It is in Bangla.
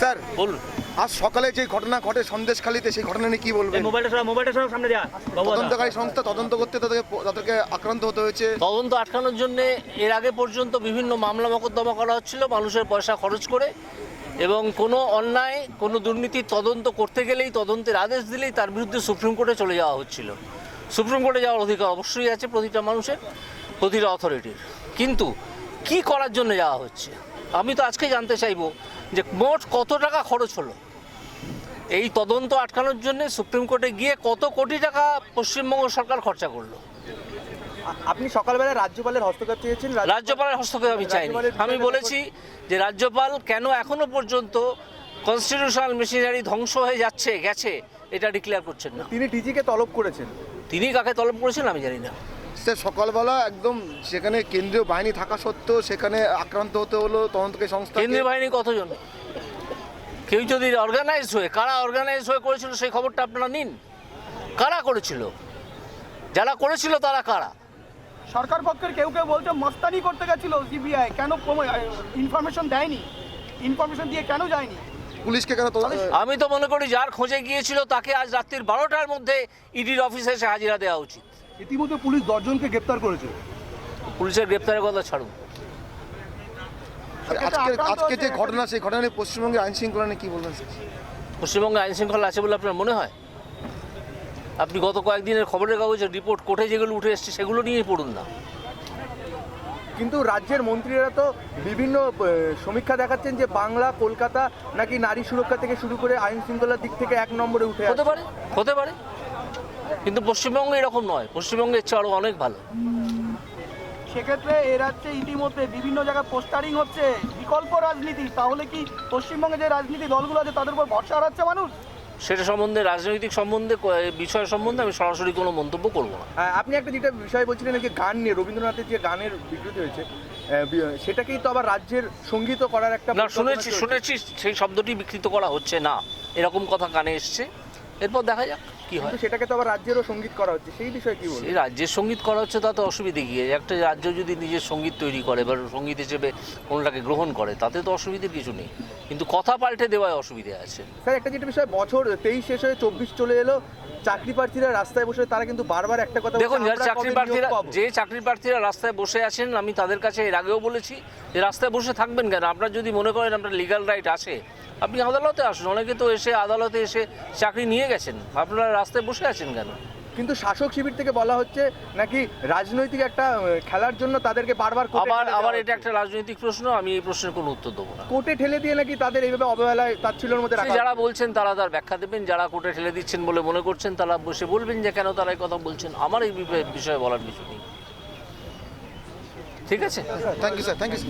স্যার বলুন। আজ সকালে যে ঘটনা ঘটে সন্দেশখালীতে সেই ঘটনা নিয়ে কি বলবেন? মোবাইলটা সরাও মোবাইলটা সরাও সামনে যা বাবু দাদা। তদন্তকারী সংস্থা তদন্ত করতে তাদেরকে তাদেরকে আক্রান্ত হতে হয়েছে। তদন্ত আটকানোর জন্য এর আগে পর্যন্ত বিভিন্ন মামলা মোকদ্দমা করা হচ্ছিল মানুষের পয়সা খরচ করে। এবং কোনো অন্যায় কোনো দুর্নীতির তদন্ত করতে গেলেই তদন্তের আদেশ দিলেই তার বিরুদ্ধে সুপ্রিম কোর্টে চলে যাওয়া হচ্ছিল। সুপ্রিম কোর্টে যাওয়ার অধিকার অবশ্যই আছে প্রতিটা মানুষের প্রতিটা অথরিটির কিন্তু কি করার জন্য যাওয়া হচ্ছে? আমি তো আজকে জানতে চাইব যে মোট কত টাকা খরচ হলো? এই তদন্ত আটকানোর জন্য সুপ্রিম কোর্টে গিয়ে কত কোটি টাকা পশ্চিমবঙ্গ সরকার খরচা করল? আপনি সকালবেলা রাজ্যপালের হস্তক্ষেপ চেয়েছেন রাজ্যপালের হস্তক্ষেপ আমি চাইনি। আমি বলেছি যে রাজ্যপাল কেন এখনও পর্যন্ত কনস্টিটিউশনাল মেশিনারি ধ্বংস হয়ে যাচ্ছে গেছে এটা ডিক্লেয়ার করছেন না। তিনি ডিজিকে তলব করেছেন। তিনি কাকে তলব করেছেন আমি জানি না। স্যার সকালবেলা একদম সেখানে কেন্দ্রীয় বাহিনী থাকা সত্ত্বেও সেখানে আক্রান্ত হতে হলো তদন্তকারী সংস্থা কেন্দ্রীয় বাহিনী কতজন? কেউ যদি অর্গানাইজ হয়ে কারা অর্গানাইজ হয়ে করেছিল সেই খবরটা আপনারা নিন। কারা করেছিল? যারা করেছিল তারা কারা? সরকার পক্ষের কেউ কেউ বলছে মস্তানি করতে গেছিল সিবিআই কেন ইনফরমেশন দেয়নি? ইনফরমেশন দিয়ে কেন যায়নি? পুলিশকে কেন আমি তো মনে করি যার খোঁজে গিয়েছিল তাকে আজ রাত্রির বারোটার মধ্যে ইডির অফিসে এসে হাজিরা দেওয়া উচিত। ইতিমধ্যে পুলিশ দশজনকে গ্রেপ্তার করেছে। পুলিশের গ্রেপ্তারের কথা ছাড়ুন। আজকে আজকে যে ঘটনা সেই ঘটনা নিয়ে পশ্চিমবঙ্গে আইন শৃঙ্খলা নিয়ে কি বলবেন পশ্চিমবঙ্গে আইন শৃঙ্খলা আছে বলে আপনার মনে হয়? আপনি গত কয়েকদিনের খবরের কাগজের রিপোর্ট কোর্টে যেগুলো উঠে এসছে সেগুলো নিয়েই পড়ুন না। কিন্তু রাজ্যের মন্ত্রীরা তো বিভিন্ন সমীক্ষা দেখাচ্ছেন যে বাংলা কলকাতা নাকি নারী সুরক্ষা থেকে শুরু করে আইন শৃঙ্খলার দিক থেকে এক নম্বরে উঠে হতে পারে হতে পারে। কিন্তু পশ্চিমবঙ্গে এরকম নয়। পশ্চিমবঙ্গের চেয়ে আরও অনেক ভালো। সেক্ষেত্রে এ রাজ্যে ইতিমধ্যে বিভিন্ন জায়গায় পোস্টারিং হচ্ছে বিকল্প রাজনীতি। তাহলে কি পশ্চিমবঙ্গে যে রাজনীতি দলগুলো আছে তাদের উপর ভরসা হারাচ্ছে মানুষ? সেটা সম্বন্ধে রাজনৈতিক সম্বন্ধে বিষয় সম্বন্ধে আমি সরাসরি কোনো মন্তব্য করব না। আহ, আপনি একটা যেটা বিষয় বলছিলেন যে গান নিয়ে রবীন্দ্রনাথের যে গানের বিকৃতি হয়েছে সেটাকেই তো আবার রাজ্যের সংগীত করার একটা না শুনেছি। শুনেছি সেই শব্দটি বিকৃত করা হচ্ছে না। এরকম কথা কানে এসছে। এরপর দেখা যাক। কি হয়? সেটাকে তো আবার রাজ্যেরও সংগীত করা হচ্ছে। সেই বিষয়ে কি বলবেন এই রাজ্যের সংগীত করা হচ্ছে তাতে অসুবিধে কি? একটা রাজ্য যদি নিজের সংগীত তৈরি করে বা সংগীত হিসেবে কোনোটাকে গ্রহণ করে তাতে তো অসুবিধার কিছু নেই। কিন্তু কথা পাল্টে দেওয়ায় অসুবিধে আছে। স্যার একটা যেটা বিষয় বছর তেইশ শেষ হয়ে চব্বিশ চলে এলো চাকরি প্রার্থীরা রাস্তায় বসে তারা কিন্তু বারবার একটা কথা দেখুন যারা চাকরি প্রার্থীরা যে চাকরি প্রার্থীরা রাস্তায় বসে আছেন আমি তাদের কাছে এর আগেও বলেছি যে রাস্তায় বসে থাকবেন কেন? আপনার যদি মনে করেন আপনার লিগাল রাইট আছে আপনি আদালতে আসুন অনেকে তো এসে আদালতে এসে চাকরি নিয়ে গেছেন। আপনারা রাস্তায় বসে আছেন কেন? কিন্তু শাসক শিবির থেকে বলা হচ্ছে নাকি রাজনৈতিক একটা খেলার জন্য তাদেরকে বারবার আবার আবার এটা একটা রাজনৈতিক প্রশ্ন আমি এই প্রশ্নের কোনো উত্তর দেবো না। কোর্টে ঠেলে দিয়ে নাকি তাদের এইভাবে অবহেলায় তাচ্ছিল্যের মধ্যে যারা বলছেন তারা তার ব্যাখ্যা দেবেন যারা কোর্টে ঠেলে দিচ্ছেন বলে মনে করছেন তারা বসে বলবেন যে কেন তারা এই কথা বলছেন। আমার এই বিষয়ে- বিষয়ে বলার কিছু নেই। ঠিক আছে? Thank you sir thank you